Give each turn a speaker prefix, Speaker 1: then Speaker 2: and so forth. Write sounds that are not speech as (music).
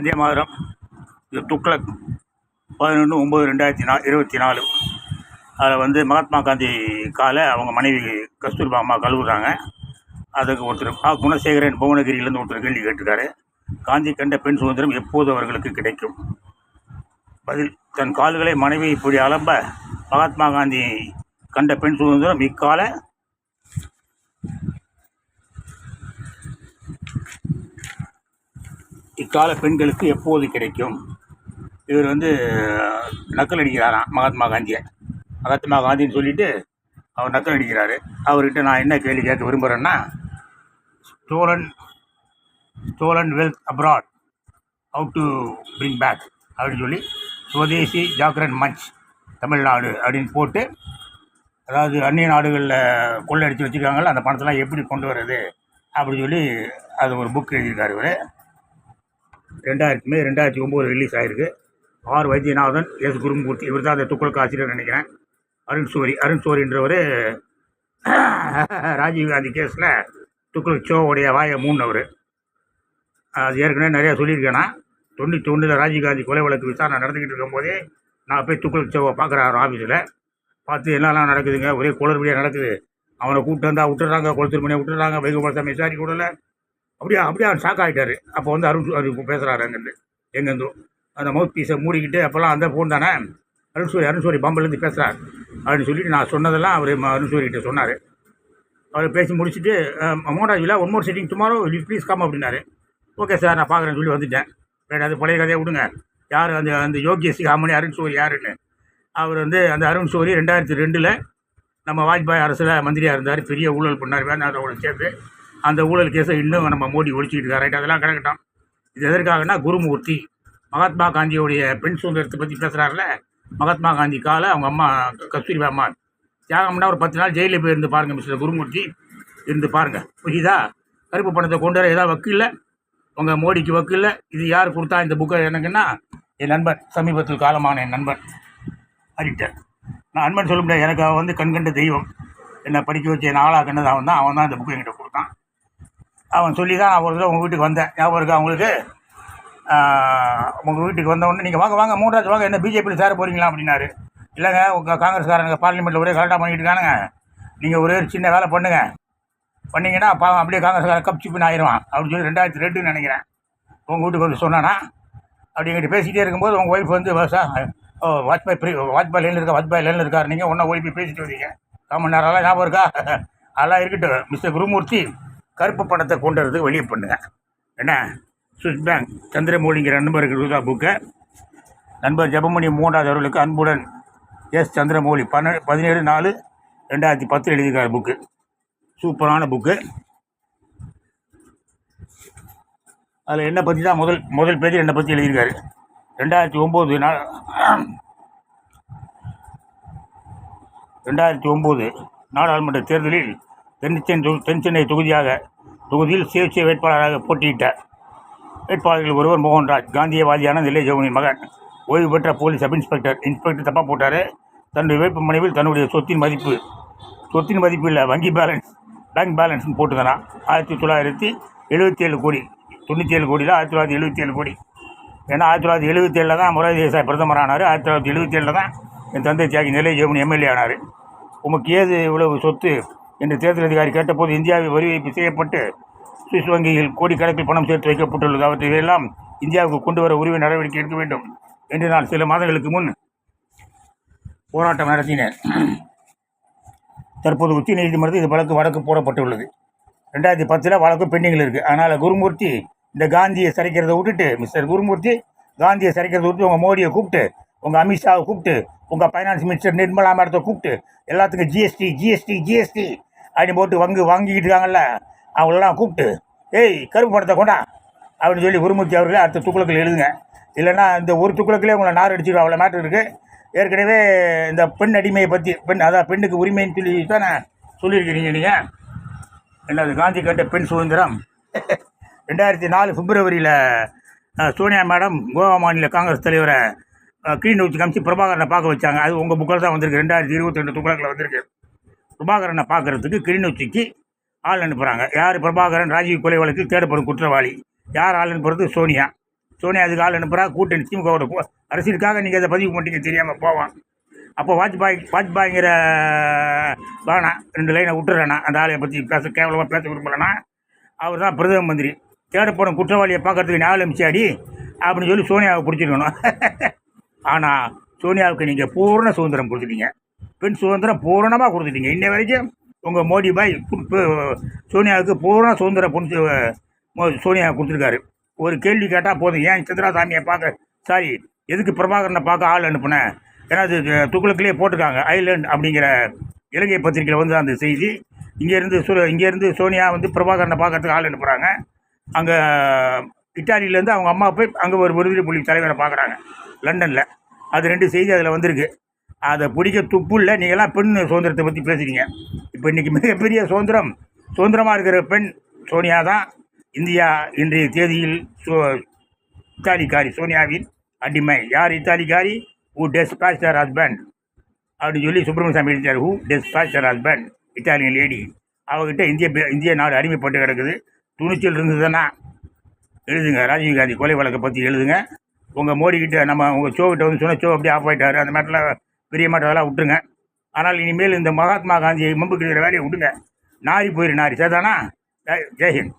Speaker 1: வந்தே மாதரம் இது துக்ளக் பதினொன்று ஒம்பது ரெண்டாயிரத்தி நா இருபத்தி நாலு. அதில் வந்து மகாத்மா காந்தி காலை அவங்க மனைவி கஸ்தூர்பா அம்மா கழுவுறாங்க. அதுக்கு ஒருத்தர் ஆ குணசேகரன் புவனகிரியிலேருந்து ஒருத்தர் கேள்வி கேட்டிருக்காரு. காந்தி கண்ட பெண் சுதந்திரம் எப்போது அவர்களுக்கு கிடைக்கும்? பதில் தன் கால்களை மனைவி இப்படி அலம்ப மகாத்மா காந்தி கண்ட பெண் சுதந்திரம் இக்கால பிற்கால பெண்களுக்கு எப்போது கிடைக்கும்? இவர் வந்து நக்கல் அடிக்கிறாராம் மகாத்மா காந்தியை. மகாத்மா காந்தின்னு சொல்லிட்டு அவர் நக்கல் அடிக்கிறாரு. அவர்கிட்ட நான் என்ன கேள்வி கேட்க விரும்புகிறேன்னா stolen stolen wealth abroad how to bring back அப்படின்னு சொல்லி சுவதேசி ஜாக்ரன் மஞ்ச் தமிழ்நாடு அப்படின்னு போட்டு அதாவது அந்நிய நாடுகளில் கொள்ளடிச்சு வச்சுருக்காங்கல்ல அந்த பணத்தெல்லாம் எப்படி கொண்டு வர்றது? அப்படின்னு சொல்லி அது ஒரு புக் எழுதியிருக்காரு இவர். ரெண்டாயிரத்தி மே ரெண்டாயிரத்தி ஒம்பது ரிலீஸ் ஆகிருக்கு ஆர் வைத்தியநாதன் எஸ் குருமூர்த்தி இவர் தான் அந்த துக்குளுக்கு ஆசிரியர் நினைக்கிறேன். அருண் சோரி அருண் சோரின்றவர் ராஜீவ்காந்தி கேஸில் துக்குளுக் சோவுடைய வாயை மூணவர் அது ஏற்கனவே நிறையா சொல்லியிருக்கேன்னா தொண்ணூற்றி ஒன்றில் ராஜீவ்காந்தி கொலை வழக்கு விசாரணை நடந்துக்கிட்டு இருக்கும்போதே நான் போய் துக்குளுக் சோவை பார்க்குறேன் ஆஃபீஸில் பார்த்து என்னெல்லாம் நடக்குதுங்க? ஒரே குளறுபடியாக நடக்குது. அவனை கூப்பிட்டு வந்தால் விட்டுறாங்க கொளுத்தூர் விட்டுறாங்க வைகோபாலசாமி விசாரிக்க விடலை. அப்படியே அப்படியே அவர் ஷாக் ஆகிட்டாரு அப்போ வந்து அருண் அவர் பேசுகிறாரு அங்கேருந்து எங்கேருந்தும் அந்த மவுத் பீஸை மூடிக்கிட்டு அப்போல்லாம் அந்த ஃபோன் தானே? அருண்சூரி அருண்சூரி பம்பலேருந்து பேசுகிறார் அப்படின்னு சொல்லிட்டு நான் சொன்னதெல்லாம் அவர் அருண்சூரிகிட்ட சொன்னார். அவர் பேசி முடிச்சுட்டு மோடாஜ் இல்லை one more setting tomorrow you please come அப்படின்னாரு. ஓகே சார் நான் பார்க்குறேன்னு சொல்லி வந்துட்டேன். வேறு அது பழைய கதையை விடுங்க. யார் அந்த அந்த யோகிய சிகாமணி அருண் யாருன்னு? அவர் வந்து அந்த அருண் சோரி ரெண்டாயிரத்தி ரெண்டில் நம்ம வாஜ்பாய் அரசில் மந்திரியாக இருந்தார். பெரிய ஊழல் பண்ணார். வேணாதோட சேர்த்து அந்த ஊழல் கேஸை இன்னும் நம்ம மோடி ஒழிச்சிக்கிட்டு இருக்காரு. ரைட் அதெல்லாம் கிடக்கட்டும் இது எதற்காகனா குருமூர்த்தி மகாத்மா காந்தியோடைய பெண் சுதந்திரத்தை பற்றி பேசுகிறாருல மகாத்மா காந்தி கால அவங்க அம்மா கஸ்தூரி அம்மா தியாகம்னா ஒரு பத்து நாள் ஜெயிலில் போய் இருந்து பாருங்கள் மிஸ்டர் குருமூர்த்தி. இருந்து பாருங்கள் புரியுதா? கருப்பு பணத்தை கொண்டு வர ஏதாவது வக்கீல்ல உங்கள் மோடிக்கு வக்கீல்ல இது யார் கொடுத்தா இந்த புக்கை எனக்குன்னா என் நண்பன் சமீபத்தில் காலமான என் நண்பன் ஹரிட்டர் நான் அன்பன் சொல்ல முடியாது. எனக்கு அவன் வந்து கண்கண்ட தெய்வம். என்னை படிக்க வச்சு என் ஆளாக கண்டது அவன் தான் அவன் தான் இந்த புக்கை என்கிட்ட கொடுத்தான். அவன் சொல்லி தான் நான் ஒரு தடவை உங்கள் வீட்டுக்கு வந்தேன். ஞாபகம் இருக்கா அவங்களுக்கு உங்கள் வீட்டுக்கு வந்த உடனே நீங்கள் வாங்க வாங்க மூன்றாச்சு வாங்க என்ன பிஜேபியில் சேர போகிறீங்களா அப்படின்னாரு. இல்லைங்க உங்கள் காங்கிரஸ்காரங்க பார்லிமெண்ட்டில் ஒரே கரெக்டாக பண்ணிக்கிட்டு இருக்கானுங்க நீங்கள் ஒரே ஒரு சின்ன வேலை பண்ணுங்கள் பண்ணீங்கன்னா பாவம் அப்படியே காங்கிரஸ்காரன் கப் சிப்பின்னு ஆயிடுவான். அப்படின்னு சொல்லி ரெண்டாயிரத்தி ரெண்டுன்னு நினைக்கிறேன். உங்கள் வீட்டுக்கு வந்து சொன்னானா? அப்படி எங்கிட்ட பேசிகிட்டே இருக்கும்போது உங்கள் ஒய்ஃப் வந்து "sir, oh Vajpayee free Vajpayee லைனில் இருக்கா வாஜ்பாய் லைனில் இருக்கார். நீங்கள் ஒன்றா ஓடி போய் பேசிட்டு வரீங்க. காமன் நேரம்லாம் ஞாபகம் இருக்கா? (laughs) அதெல்லாம் இருக்கட்டும் மிஸ்டர் குருமூர்த்தி. கருப்பு பணத்தை கொண்டு வரதுக்கு வெளியே பண்ணுங்க. என்ன? சுவிஸ் பேங்க் சந்திரமூலிங்கிற நண்பருக்கு கொடுத்தா புக்கை. நண்பர் ஜெபமணி மூன்றாவது அவர்களுக்கு அன்புடன் எஸ் சந்திரமௌலி. பன்ன பதினேழு நாலு ரெண்டாயிரத்தி பத்தில் எழுதியிருக்கார் புக்கு. சூப்பரான புக்கு. அதில் என்னை பற்றி தான் முதல் முதல் பேஜில் என்னை பற்றி எழுதியிருக்காரு. ரெண்டாயிரத்தி ஒம்பது நாள் ரெண்டாயிரத்தி ஒம்பது நாடாளுமன்ற தேர்தலில் தென்சென் தொ- தென்சென்னை தொகுதியாக தொகுதியில் சுயேட்சை வேட்பாளராக போட்டியிட்ட வேட்பாளர்கள் ஒருவர் மோகன்ராஜ். காந்தியவாதியான நிலை ஜவுனின் மகன். ஓய்வு பெற்ற போலீஸ் சப் இன்ஸ்பெக்டர். இன்ஸ்பெக்டர் தப்பாக போட்டார். தன்னுடைய வேட்பு மனைவில் தன்னுடைய சொத்தின் மதிப்பு சொத்தின் மதிப்பு இல்லை வங்கி பேலன்ஸ் பேங்க் பேலன்ஸ்னு போட்டுக்கிறான் ஆயிரத்தி தொள்ளாயிரத்தி எழுபத்தி ஏழு கோடி தொண்ணூற்றி ஏழு கோடியில் ஆயிரத்தி தொள்ளாயிரத்தி எழுபத்தி ஏழு கோடி. ஏன்னா ஆயிரத்தி தொள்ளாயிரத்தி எழுபத்தி ஏழில் தான் முரளி தேசாய் பிரதமர் ஆனார் ஆயிரத்தி தொள்ளாயிரத்தி எழுபத்தி ஏழில் தான் என் தந்தை தியாகி நிலை ஜெயமணி எம்எல்ஏ ஆனார். உமக்கு ஏது இவ்வளவு சொத்து? என்று தேர்தல் அதிகாரி கேட்டபோது இந்தியாவில் வரி வைப்பு செய்யப்பட்டு சுவிஸ் வங்கியில் கோடிக்கணக்கில் பணம் சேர்த்து வைக்கப்பட்டுள்ளது. அவற்றை இதையெல்லாம் இந்தியாவுக்கு கொண்டு வர உரிமை நடவடிக்கை எடுக்க வேண்டும் என்று நான் சில மாதங்களுக்கு முன் போராட்டம் நடத்தினேன். தற்போது உச்ச நீதிமன்றத்தில் இது வழக்கு வழக்கு போடப்பட்டுள்ளது. ரெண்டாயிரத்தி பத்தில் வழக்கு பெண்டிங்கில் இருக்குது அதனால் குருமூர்த்தி இந்த காந்தியை சரிக்கிறதை விட்டுட்டு மிஸ்டர் குருமூர்த்தி காந்தியை சரிக்கிறத விட்டு உங்கள் மோடியை கூப்பிட்டு உங்கள் அமித்ஷாவை கூப்பிட்டு உங்கள் ஃபைனான்ஸ் மினிஸ்டர் நிர்மலா மேடத்தை கூப்பிட்டு எல்லாத்துக்கும் ஜிஎஸ்டி ஜிஎஸ்டி ஜிஎஸ்டி அப்படின்னு போட்டு வங்கு வாங்கிக்கிட்டு இருக்காங்கல்ல அவங்களெல்லாம் கூப்பிட்டு ஏய் கருப்பு படத்தை கொண்டா அப்படின்னு சொல்லி குருமூர்த்தி அவர்களே அடுத்த துக்குளக்கில் எழுதுங்க. இல்லைன்னா இந்த ஒரு துக்குளக்கிலே உங்களை நார் அடிச்சிடும் அவ்வளோ மேட்ரு இருக்குது ஏற்கனவே இந்த பெண் அடிமையை பற்றி பெண் அதான் பெண்ணுக்கு உரிமைன்னு சொல்லி தானே சொல்லியிருக்கிறீங்க நீங்கள் என்னது காந்தி கண்ட பெண் சுதந்திரம்? ரெண்டாயிரத்தி நாலு பிப்ரவரியில் சோனியா மேடம் கோவா மாநில காங்கிரஸ் தலைவரை கிளீன் வச்சு காமிச்சு பிரபாகரனை பார்க்க வச்சாங்க. அது உங்கள் புக்கில் தான் வந்திருக்கு. ரெண்டாயிரத்தி இருபத்தி ரெண்டு துக்குளக்கில் வந்திருக்கு. பிரபாகரனை பார்க்கறதுக்கு கிளிநொச்சிக்கு ஆள் அனுப்புகிறாங்க யார் பிரபாகரன்? ராஜீவ் கொலை வழக்கில் தேடப்படும் குற்றவாளி. யார் ஆள் அனுப்புறது? சோனியா. சோனியா அதுக்கு ஆள் அனுப்புகிறா கூட்டணி திமுகவோட கூ- அரசியலுக்காக நீங்கள் அதை பதிவு பண்ணிட்டீங்க தெரியாமல் போவான். அப்போ வாஜ்பாய் வாஜ்பாய்ங்கிற வேணாம் ரெண்டு லைனை விட்டுறேண்ணா அந்த ஆளையை பற்றி பேச கேவலமாக பேச விரும்பலைன்னா அவர் தான் பிரதம மந்திரி. தேடப்படும் குற்றவாளியை பார்க்குறதுக்கு நாலு அமிச்சாடி அப்படின்னு சொல்லி சோனியாவை பிடிச்சிருக்கணும். (laughs) ஆனால் சோனியாவுக்கு நீங்கள் பூர்ண சுதந்திரம் கொடுத்துட்டீங்க. பெண் சுதந்திரம் பூரணமாக கொடுத்துட்டீங்க. இன்ன வரைக்கும் உங்கள் மோடி பாய் சோனியாவுக்கு பூரண சுதந்திரம் கொடுத்து மோ- சோனியா கொடுத்துருக்காரு. ஒரு கேள்வி கேட்டால் போதும். ஏன் சந்திராசாமியை பார்க்க சாரி எதுக்கு பிரபாகரனை பார்க்க ஆள் அனுப்புனேன்? ஏன்னா அது துக்குளுக்குள்ளேயே போட்டிருக்காங்க. ஐலேண்ட் அப்படிங்கிற இலங்கை பத்திரிக்கையில் வந்து அந்த செய்தி. இங்கேருந்து சோ இங்கேருந்து சோனியா வந்து பிரபாகரனை பார்க்கறதுக்கு ஆள் அனுப்புகிறாங்க அங்கே இட்டாலியிலேருந்து அவங்க அம்மா போய் அங்கே ஒரு விடுதலை புள்ளி தலைவரை பார்க்குறாங்க. லண்டனில். அது ரெண்டு செய்தி அதில் வந்திருக்கு. அதை பிடிக்க துப்பு இல்லை நீங்களாம் பெண் சுதந்திரத்தை பற்றி பேசுகிறீங்க இப்போ இன்றைக்கி மிகப்பெரிய சுதந்திரம் சுதந்திரமாக இருக்கிற பெண் சோனியா தான் இந்தியா இன்றைய தேதியில் சோ இத்தாலிக்காரி சோனியாவின் அடிமை. யார் இத்தாலிக்காரி? ஹூ டெஸ்பாச் ஹர் ஹஸ்பண்ட் அப்படின்னு சொல்லி Subramaniaswamy எழுதிட்டார். Who dispatch her husband Italian lady அவகிட்ட இந்திய பே- இந்திய நாடு அடிமைப்பட்டு கிடக்குது. துணிச்சல் இருந்ததுன்னா எழுதுங்க. ராஜீவ்காந்தி கொலை வழக்கை பற்றி எழுதுங்க. உங்கள் மோடிக்கிட்ட நம்ம உங்கள் ஷோக்கிட்ட வந்து சொன்ன ஷோ அப்படியே ஆஃப் ஆகிட்டாரு அந்த மாதிரிலாம் பெரிய மாட்டம் அதெல்லாம் விட்டுருங்க. ஆனால் இனிமேல் இந்த மகாத்மா காந்தியை மம்புக்கிற வேலையை விடுங்க. நாரி போயிரு நாரி. சரிதானா? ஜெய்- ஜெய்ஹிந்த்.